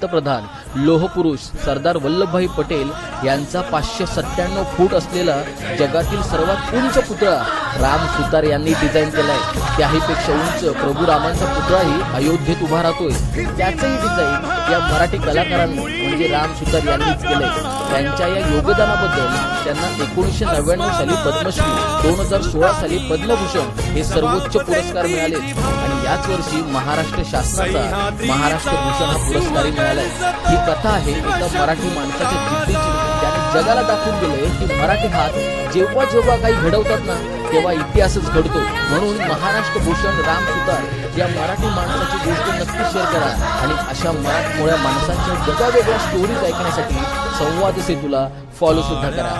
पंतप्रधान लोहपुरुष सरदार वल्लभभाई पटेल यांचा पाचशे सत्त्याण्णव फूट असलेला जगातील सर्वात उंच पुतळा राम सुतार यांनी डिझाईन केलाय. त्याहीपेक्षा उंच प्रभू रामांचा पुतळाही अयोध्येत उभा राहतोय. त्याचंही डिझाईन या मराठी कलाकारांनी म्हणजे राम सुतार यांनीच केलंय. त्यांच्या या योगदानाबद्दल त्यांना एकोणीसशे नव्याण्णव साली पद्मश्री दोन हजार सोळा साली पद्मभूषण हे सर्वोच्च पुरस्कार मिळाले. आणि याच वर्षी महाराष्ट्र शासनाचा महाराष्ट्र भूषण हा पुरस्कारही मिळालाय. ही कथा आहे एका मराठी माणसाच्या जिद्दीची. जगाला दाखवून गेले की मराठी हात जेव्हा जेव्हा काही घडवतात ना तेव्हा इतिहासच घडतो. म्हणून महाराष्ट्र भूषण राम सुतार या मराठी माणसाची गोष्ट नक्की शेअर करा आणि अशा मराठमोळ्या माणसांच्या जगावेगळ्या स्टोरीज ऐकण्यासाठी संवाद सेतूला फॉलो सुद्धा करा.